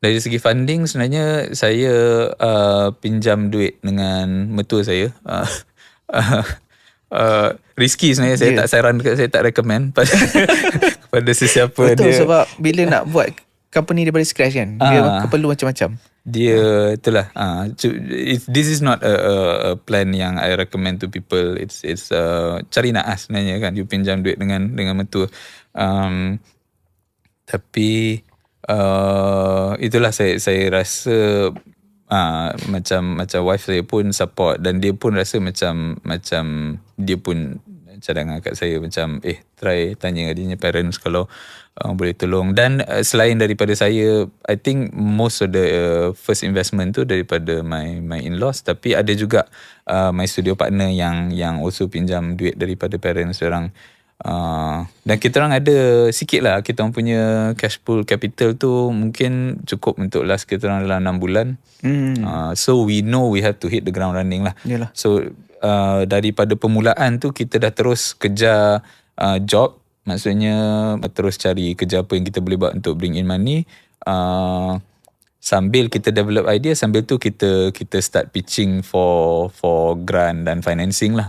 dari segi funding sebenarnya saya uh, pinjam duit dengan mertua saya. Uh, uh, uh, risky sebenarnya saya Yeah. tak saran saya tak recommend pada pada sesiapa Betul dia. sebab bila nak buat company daripada scratch kan, dia Ah. perlu macam-macam. dia itulah uh, it, this is not a, a, a plan yang I recommend to people it's it's uh, cari naas sebenarnya kan you pinjam duit dengan dengan mentua um, tapi uh, itulah saya saya rasa uh, macam macam wife saya pun support dan dia pun rasa macam macam dia pun cadangan kat saya macam eh try tanya dia punya parents kalau uh, boleh tolong. Dan uh, selain daripada saya I think most of the uh, first investment tu daripada my my in-laws. Tapi ada juga uh, my studio partner yang yang also pinjam duit daripada parents orang Uh, dan kita orang ada sikit lah kita orang punya cash pool capital tu mungkin cukup untuk last kita orang dalam 6 bulan. Hmm. Uh, so we know we have to hit the ground running lah. Yalah. So uh, daripada permulaan tu kita dah terus kejar uh, job maksudnya terus cari kerja apa yang kita boleh buat untuk bring in money. Uh, sambil kita develop idea sambil tu kita kita start pitching for for grant dan financing lah.